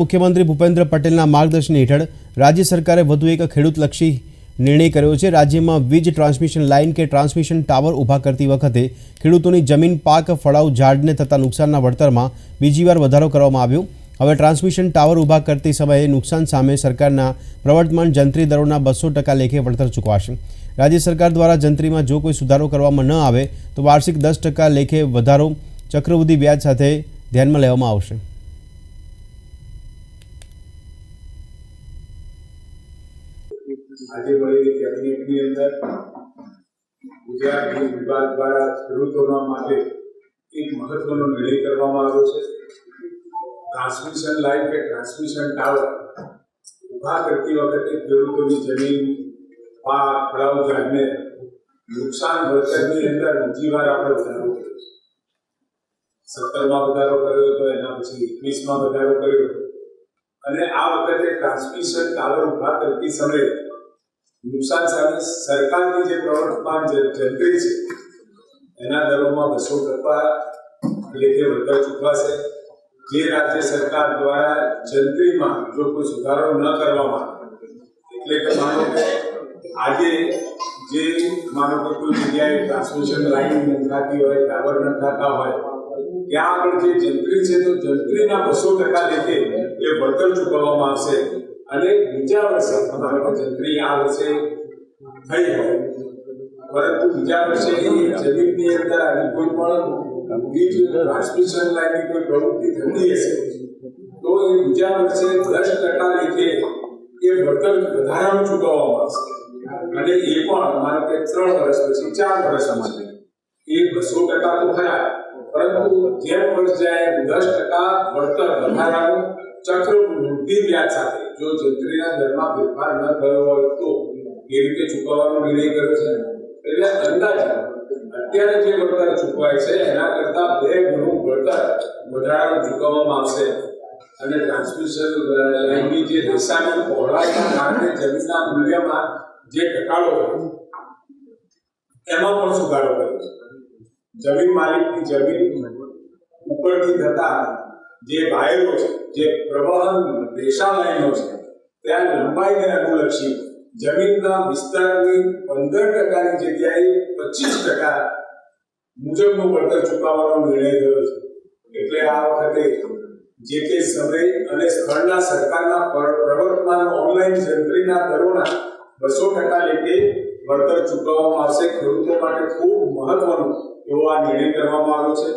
મુખ્યમંત્રી ભૂપેન્દ્ર પટેલના માર્ગદર્શન હેઠળ રાજ્ય સરકારે વધુ એક ખેડૂતલક્ષી નિર્ણય કર્યો છે. રાજ્યમાં વીજ ટ્રાન્સમિશન લાઇન કે ટ્રાન્સમિશન ટાવર ઊભા કરતી વખતે ખેડૂતોની જમીન, પાક ફળાઉ ઝાડને થતા નુકસાનના વળતરમાં બીજી વાર વધારો કરવામાં આવ્યો. હવે ટ્રાન્સમિશન ટાવર ઊભા કરતી સમયે નુકસાન સામે સરકારના પ્રવર્તમાન જંત્રી દરોના બસો ટકા લેખે વળતર ચૂકવાશે. રાજ્ય સરકાર દ્વારા જંત્રીમાં જો કોઈ સુધારો કરવામાં ન આવે તો વાર્ષિક દસ ટકા લેખે વધારો ચક્રવૃદ્ધિ વ્યાજ સાથે ધ્યાનમાં લેવામાં આવશે. આજે મળેલી કેબિનેટની અંદર ગુજરાત ગૃહ વિભાગ દ્વારા ખેડૂતોના માટે એક મહત્વનો નિર્ણય કરવામાં આવ્યો છે. ટ્રાન્સમિશન લાઇન કે ટ્રાન્સમિશન ટાવર ઊભા કરતી વખતે ખેડૂતોની જમીન, પાક, ફળાવ, ઝાડને નુકસાન વળતરની અંદર બીજી વાર આપણે વધારો કર્યો છે. સત્તરમાં વધારો કર્યો હતો એના પછી એકવીસમાં વધારો કર્યો. હતો અને આ વખતે ટ્રાન્સમિશન ટાવર ઊભા કરતી સમયે નુકસાન સામે સરકારની જે પ્રવર્તમાન જંત્રી છે, એના દરોમાં બસો ટકા લેખે વળતર ચૂકવાશે. જે રાજ્ય સરકાર દ્વારા જંત્રીમાં જો કોઈ સુધારો ન કરવામાં એટલે કે માનો કે આજે જે માનો કે કોઈ જગ્યાએ ટ્રાન્સમિશન લાઈન નંખાતી હોય, ટાવર નંખાતા હોય, ત્યાં આગળ જે જંત્રી છે, તો જંત્રીના બસો ટકા લેખે એ વળતર ચૂકવવામાં આવશે. અને બીજા વર્ષે તમારો જંત્રી આ વર્ષે થઈ હોય, પરંતુ બીજા વર્ષે જમીનની અંદર આવી કોઈ પણ બીજ ટ્રાન્સમિશન લાઈનની કોઈ પ્રવૃત્તિ થતી હશે, તો એ બીજા વર્ષે દસ ટકા લેખે એ વળતર વધારાનું ચૂકવવામાં આવશે. અને એ પણ મારે ત્રણ વર્ષ પછી, ચાર વર્ષ માટે એ બસો ટકા તો ખરા પરંતુ જેમ વર્ષ જાય દસ ટકા વળતર વધારાનું ચક્ર વૃદ્ધિ વ્યાજ સાથે, જો જંત્રીના દરમાં ફેરફાર ન થયો હોય તો એ રીતે ચૂકવવાનો નિર્ણય કર્યો છે. એટલે અંદાજે અત્યારે જે વળતર ચૂકવાય છે, એના કરતા બે ગણું વળતર વધારાનું ચૂકવવામાં આવશે. અને ટ્રાન્સમિશન જે દિશાની કારણે જમીનના મૂલ્યમાં જે ઘટાડો એમાં પણ સુધારો કર્યો છે. જમીન માલિકની જમીન ઉપરથી થતા જે વાયરો છે, જે પ્રવહન રેશા લાઈનો છે, ત્યાં લંબાઈને અનુલક્ષી જમીનના વિસ્તારની પંદર ટકાની જગ્યાએ પચીસ ટકા મુજબનું વળતર ચૂકવવાનો નિર્ણય થયો છે. એટલે આ વખતે જે તે સમય અને સ્થળના સરકારના પર- પ્રવર્તમાન ઓનલાઈન જંત્રીના દરોના બસો ટકા લેખે વળતર ચૂકવવામાં આવશે. ખેડૂતો માટે ખૂબ મહત્વનો એવો આ નિર્ણય કરવામાં આવ્યો છે.